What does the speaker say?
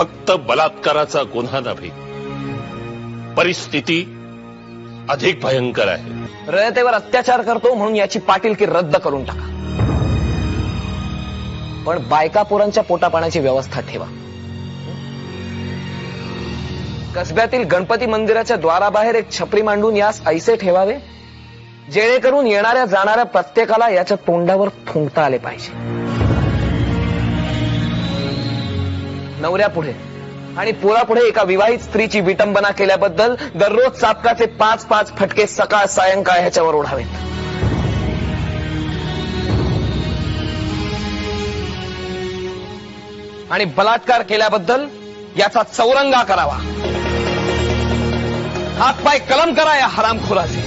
फक्त बलात्काराचा गुन्हा नव्हे परिस्थिती अधिक भयंकर आहे. रयतेवर अत्याचार करतो म्हणून याची पाटीलकी रद्द करून टाका. पण बायका पोरांच्या पोटापाण्याची व्यवस्था ठेवा. कसब्यातील गणपती मंदिराच्या द्वाराबाहेर एक छपरी मांडून यास ऐसे ठेवावे जेणेकरून येणाऱ्या जाणाऱ्या प्रत्येकाला याच्या तोंडावर थुंकता आले पाहिजे. नवऱ्यापुढे. आणि पोरापुढे एका विवाहित स्त्रीची विटंबना केल्याबद्दल दररोज चापकाचे पाच पाच फटके सकाळ सायंकाळ ह्याच्यावर ओढावेत. आणि बलात्कार केल्याबद्दल याचा चौरंगा करावा. हातपाय कलम करा या हरामखोराचे.